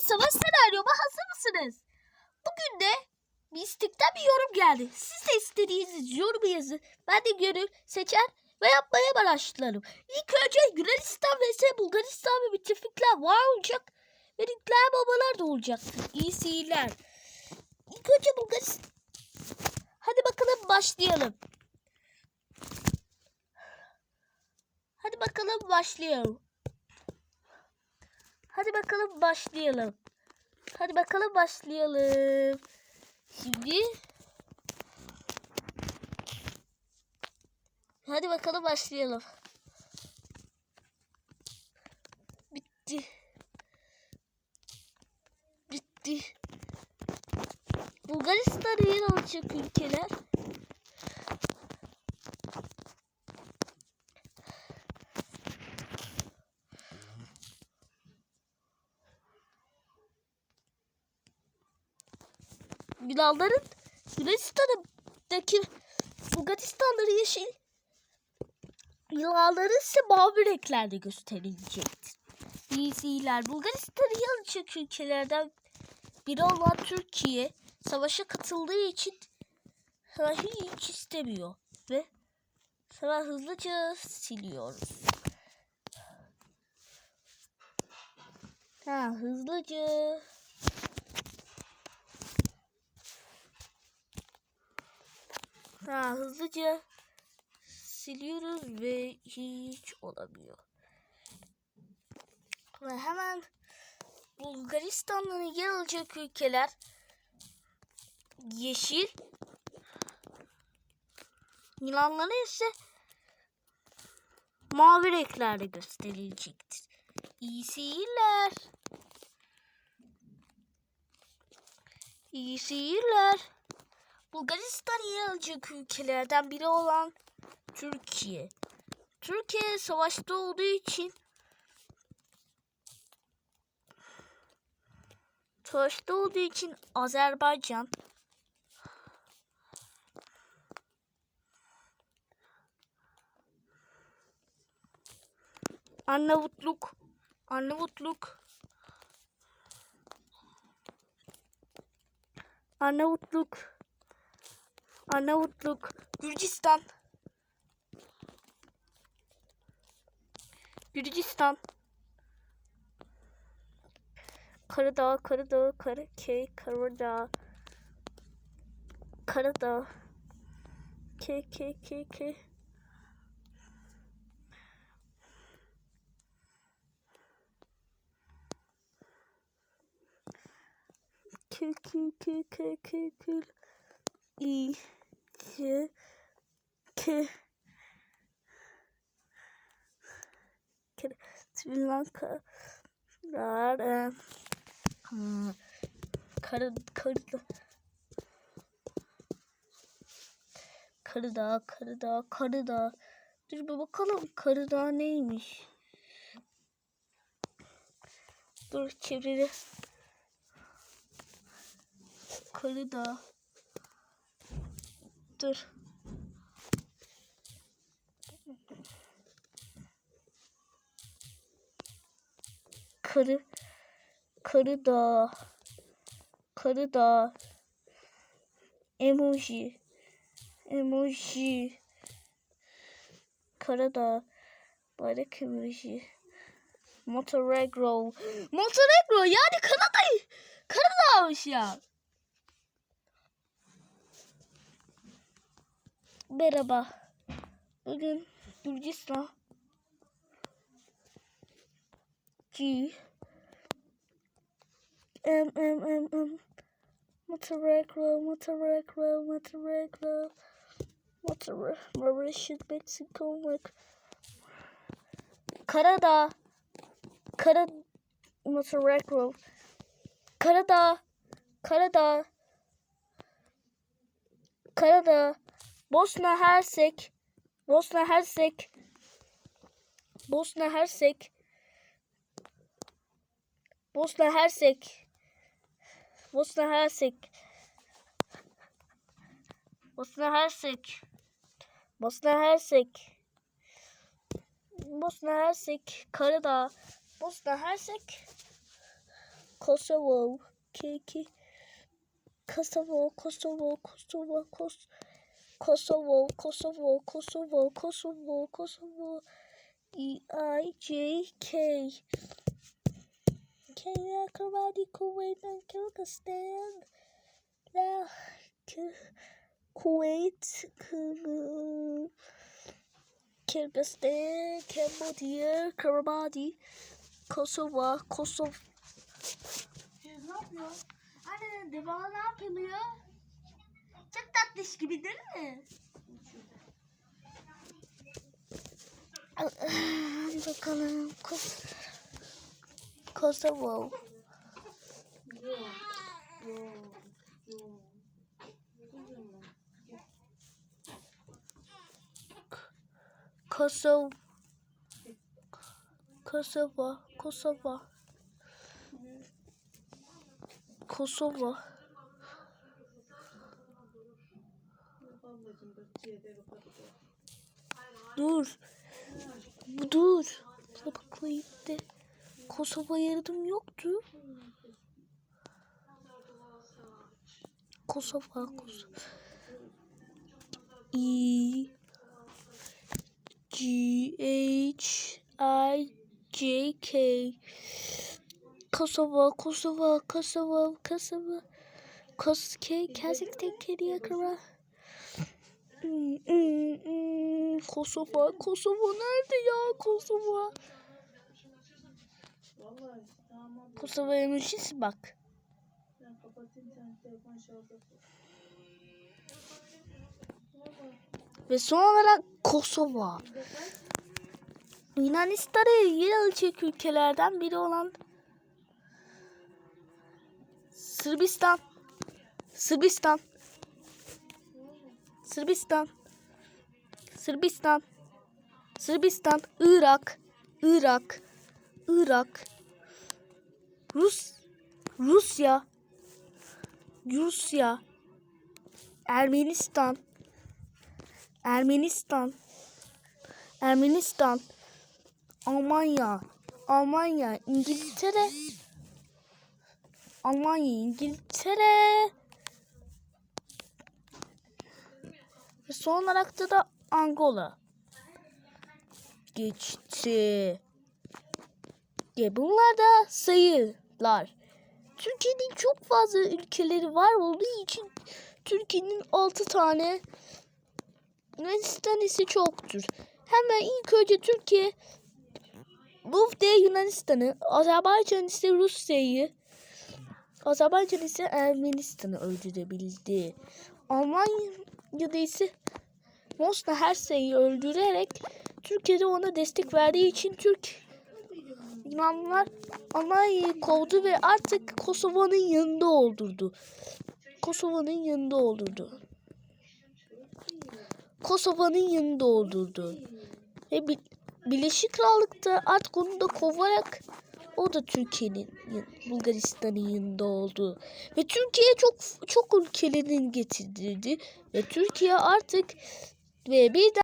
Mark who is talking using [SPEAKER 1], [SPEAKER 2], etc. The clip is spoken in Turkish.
[SPEAKER 1] bir savaş senaryoma hazır mısınız? Bugün de Mistik'ten bir yorum geldi. Siz de istediğiniz yorumu yazın. Ben de görür, seçer ve yapmaya başlarım. İlk önce Yunanistan vs Bulgaristan ve müttefikler var olacak. Ve nükleer babalar da olacaktır. İyi seyirler. İlk önce Bulgaristan. Hadi bakalım başlayalım. Hadi bakalım başlayalım. Hadi bakalım başlayalım. Hadi bakalım başlayalım. Şimdi Hadi bakalım başlayalım. Bitti. Bitti. Bulgaristan yer alacak ülkeler. Yunanların Yunanistan'daki Bulgaristanları yeşil Yunanları ise mavi renklerde gösterilecektir. İyisiler Bulgaristan'ı yanlışlık ülkelerden biri olan Türkiye savaşa katıldığı için savaşı hiç istemiyor ve savaş hızlıca siliyoruz. Ha hızlıca Ha, hızlıca siliyoruz ve hiç olamıyor. Ve hemen Bulgaristan'dan yer ülkeler yeşil Yunanlara ise mavi renklerde gösterilecektir. İyi seyirler. İyi seyirler. Bulgaristan yer ülkelerden biri olan Türkiye. Türkiye savaşta olduğu için savaşta olduğu için Azerbaycan Arnavutluk Arnavutluk Arnavutluk Arnavutluk, Gürcistan, Gürcistan, Karadağ, Karadağ, Karakey, Karadağ, Karadağ, K, K, K, K. K, K, K, K, K, K, I ki ki. Sri Lanka'lar e, karı karı karı da karı da karı da dur bir bakalım karı da neymiş? Dur çevrede karı da Dur. Karı Karı dağ Karı dağ Emoji Emoji. Karadağ Bayrak emoji. Montenegro. Montenegro yani Kanada'yı Karadağ'mış ya Merhaba. Bugün Gürcistan G M M M M Montenegro, Montenegro, Montenegro, Montenegro, Mauritius, Mexico, Mac Karadağ, Kara Montenegro, Karadağ, Karadağ, Karadağ, Bosna Hersek, Bosna Hersek, Bosna Hersek, Bosna Hersek, Bosna Hersek, Bosna Hersek, Bosna Hersek, Bosna Hersek, Karadağ, Bosna Hersek, Kosovo, Keki, Kosovo, Kosovo, Kosovo, Kos Kosovo, Kosovo, Kosovo, Kosovo, Kosovo, E I J K. Kenya, Karadi, Kuwait, and Kyrgyzstan. La, Kuwait, Kyrgyzstan, Cambodia, Karabadi, Kosova, Kosov. Ne yapıyor? Anne devamlı ne yapılıyor? Çok tatlış gibi değil mi? Bakalım. Kos Kosovo. Kosovo. Kosovo. Kosovo. Kosovo. Dur. Bu dur. Sabıklayıp de. Kosova yardım yoktu. Kosova, Kosova. E G H I J K Kosova, Kosova, Kosova, Kosova. Koske, Kazak'tan Kenya, Kara. Kosova, Kosova nerede ya Kosova? Kosova'ya müşis bak. Ve son olarak Kosova. Yunanistan'ı yer alacak ülkelerden biri olan Sırbistan. Sırbistan. Sırbistan. Sırbistan. Sırbistan. Irak. Irak. Irak. Rus. Rusya. Rusya. Ermenistan. Ermenistan. Ermenistan. Almanya. Almanya. İngiltere. Almanya. İngiltere. Ve son olarak da, da Angola. Geçti. Ya bunlar da sayılar. Türkiye'nin çok fazla ülkeleri var olduğu için Türkiye'nin 6 tane Yunanistan ise çoktur. Hemen ilk önce Türkiye Lufte Yunanistan'ı, Azerbaycan ise Rusya'yı, Azerbaycan ise Ermenistan'ı öldürebildi. Almanya'da ise Bosna Hersey'i öldürerek Türkiye'de ona destek verdiği için Türk Yunanlılar Almanya'yı kovdu ve artık Kosova'nın yanında oldurdu. Kosova'nın yanında oldurdu. Kosova'nın yanında oldurdu. Ve Bi- Birleşik Krallık'ta artık onu da kovarak o da Türkiye'nin Bulgaristan'ın yanında oldu. Ve Türkiye çok çok ülkelerin getirdirdi ve Türkiye artık ve bir